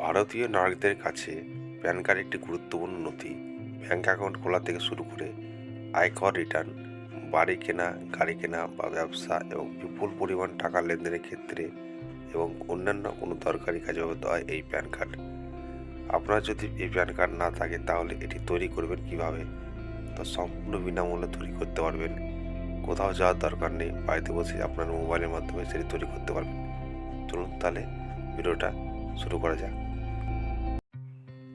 ভারতীয় নাগরিকদের কাছে প্যান কার্ড একটি গুরুত্বপূর্ণ নথি। ব্যাংক অ্যাকাউন্ট খোলা থেকে শুরু করে আয়কর রিটার্ন, বাড়ি কেনা, গাড়ি কেনা বা ব্যবসা এবং বিপুল পরিমাণ টাকা লেনদেনের ক্ষেত্রে এবং অন্যান্য কোনো দরকারি কাজে ব্যবহৃত হয় এই প্যান কার্ড। আপনার যদি এই প্যান কার্ড না থাকে তাহলে এটি তৈরি করবেন কীভাবে? তা সম্পূর্ণ বিনামূল্যে তৈরি করতে পারবেন। কোথাও যাওয়ার দরকার নেই, বাড়িতে বসে আপনার মোবাইলের মাধ্যমে সেটি তৈরি করতে পারবেন। চলুন তাহলে ভিডিওটা শুরু করা যাক।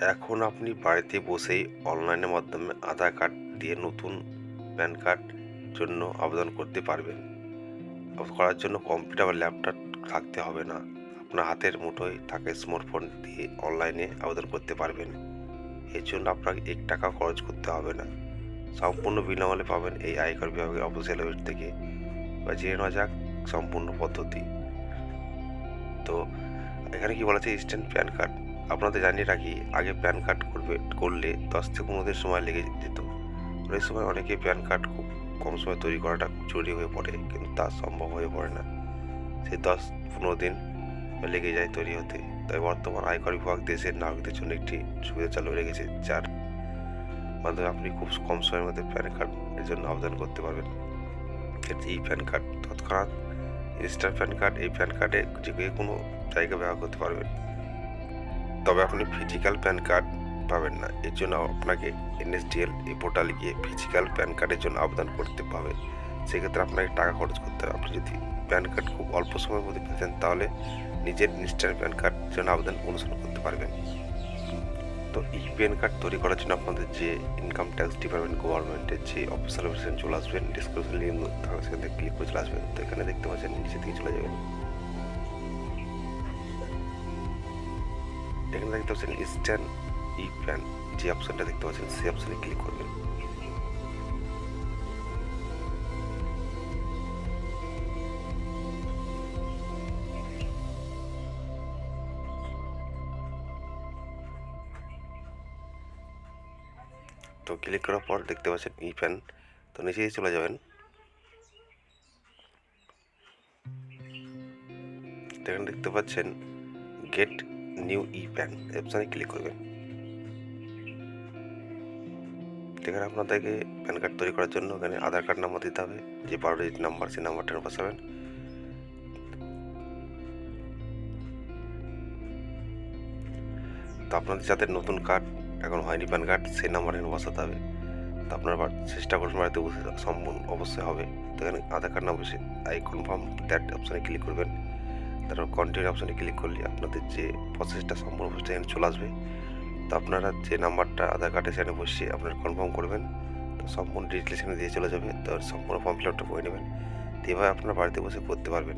এখন আপনি বাড়িতে বসেই অনলাইনের মাধ্যমে আধার কার্ড দিয়ে নতুন প্যান কার্ড জন্য আবেদন করতে পারবেন। করার জন্য কম্পিউটার বা ল্যাপটপ থাকতে হবে না। আপনার হাতের মুঠোয় থাকা স্মার্টফোন দিয়ে অনলাইনে আবেদন করতে পারবেন। এর জন্য আপনাকে এক টাকা খরচ করতে হবে না। সম্পূর্ণ বিনামূল্যে পাবেন এই আয়কর বিভাগের অফিসিয়াল ওয়েবসাইট থেকে। বা জেনে নেওয়া যাক সম্পূর্ণ পদ্ধতি। তো, এখানে কি বলা আছে? ইনস্ট্যান্ট প্যান কার্ড আপনাদের জানিয়ে রাখি, আগে প্যান কার্ড করবে, করলে দশ থেকে পনেরো দিন সময় লেগে যেত। অনেক সময় অনেকে প্যান কার্ড খুব কম সময় তৈরি করাটা জরুরি হয়ে পড়ে, কিন্তু তা সম্ভব হয়ে পড়ে না। সেই দশ পনেরো দিন লেগে যায় তৈরি হতে। তাই বর্তমান আয়কর বিভাগ দেশের নাগরিকদের জন্য একটি সুবিধা চালু রেখেছে যার মাধ্যমে আপনি খুব কম সময়ের মধ্যে প্যান কার্ডের জন্য আবেদন করতে পারবেন। এই প্যান কার্ড তৎক্ষণাৎ ইনস্টার প্যান কার্ড, এই প্যান কার্ডে যে কোনো জায়গায় ব্যবহার করতে পারবেন। তবে আপনি ফিজিক্যাল প্যান কার্ড পাবেন না। এর জন্য আপনাকে এনএসডিএল এই পোর্টালে গিয়ে ফিজিক্যাল প্যান কার্ডের জন্য আবেদন করতে হবে। সেক্ষেত্রে আপনাকে টাকা খরচ করতে হবে। আপনি যদি প্যান কার্ড খুব অল্প সময়ের মধ্যে পেতেন তাহলে নিজের ইনস্ট্যান্ট প্যান কার্ড জন্য আবেদন অনুসরণ করতে পারবেন। তো এই প্যান কার্ড তৈরি করার জন্য আপনাদের যে ইনকাম ট্যাক্স ডিপার্টমেন্ট গভর্নমেন্টের যে অফিসিয়াল ওয়েবসাইট চলে আসবেন ডিসক্রিপশন লিঙ্ক সেখান থেকে ক্লিক করে চলে আসবেন। তো এখানে দেখতে পাচ্ছেন নিচে থেকে চলে যাবেন। এখানে দেখতে পাচ্ছেন ইনস্ট্যান্ট ই প্যান যে অপশনটা দেখতে পাচ্ছেন, সেই অপশনে ক্লিক করবেন। তো ক্লিক করার পর দেখতে পাচ্ছেন ই প্যান তো নিচেই চলে যাবেন। এখানে দেখতে পাচ্ছেন গেট নিউ ই প্যান অপশানে ক্লিক করবেন। এখানে আপনাদেরকে প্যান কার্ড তৈরি করার জন্য এখানে আধার কার্ড নাম্বার দিতে হবে, যে বারো ডিজিট নাম্বার সেই নাম্বারটা বসাবেন। তো আপনাদের যাদের নতুন কার্ড এখন হয়নি প্যান কার্ড সেই নাম্বার এখানে বসাতে হবে। তো আপনারা চেষ্টা করুন বাড়িতে বসে, সম্পূর্ণ অবশ্যই হবে। তো এখানে Aadhaar card number I confirm that অপশানে ক্লিক করবেন। তারপর কন্টিনিউ অপশানে ক্লিক করলে আপনাদের যে প্রসেসটা সম্পূর্ণ প্রসেসটা এখানে চলে আসবে। তো আপনারা যে নাম্বারটা আধার কার্ডে সেখানে বসিয়ে আপনারা কনফার্ম করবেন। তো সম্পূর্ণ ডিটেলস এখানে দিয়ে চলে যাবে। তো সম্পূর্ণ ফর্ম ফিল আপটা করে নেবেন। তো এভাবে আপনারা বাড়িতে বসে করতে পারবেন।